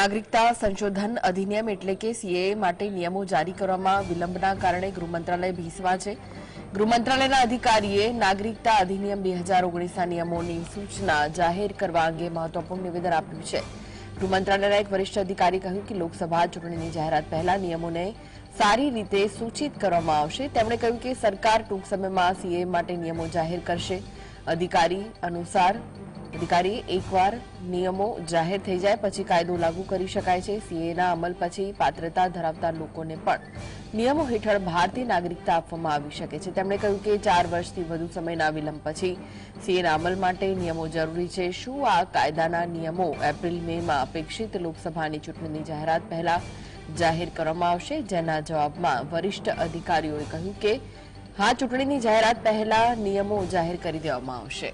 નાગરિકતા સંશોધન અધિનિયમ એટલે કે સીએ માટે નિયમો જારી કરવામાં વિલંબના કારણે ગૃહ મંત્રાલય ભીસવા છે ગૃહ મંત્રાલયના અધિકારીએ નાગરિકતા અધિનિયમ બે હજાર ઓગણીસના નિયમોની સૂચના જાહેર કરવા અંગે મહત્વપૂર્ણ નિવેદન આપ્યું છે ગૃહ મંત્રાલયના એક વરિષ્ઠ અધિકારી કહ્યું કે લોકસભા ચૂંટણીની જાહેરાત પહેલા નિયમોને સારી રીતે સૂચિત કરવામાં આવશે તેમણે કહ્યું કે સરકાર ટૂંક સમયમાં સીએ માટે નિયમો જાહેર કરશે અધિકારી અનુસાર अधिकारी एक बार नियमों जाहिर થઈ જાય પછી કાયદો લાગુ કરી શકાય છે સીના અમલ પછી પાત્રતા ધરાવતા લોકોને પણ નિયમો વિઠળ ભારતીય નાગરિકતા આપવામાં આવી શકે છે તેમણે કહ્યું કે 4 વર્ષથી વધુ સમયના વિલંબ પછી સીના અમલ માટે નિયમો જરૂરી છે શું આ કાયદાના નિયમો એપ્રિલ મેમાં અપેક્ષિત લોકસભાની ચૂંટણીની જાહેરાત પહેલા જાહેર કરવામાં આવશે જના જવાબમાં વરિષ્ઠ અધિકારીઓએ કહ્યું કે હા ચૂંટણીની જાહેરાત પહેલા નિયમો જાહેર કરી દેવામાં આવશે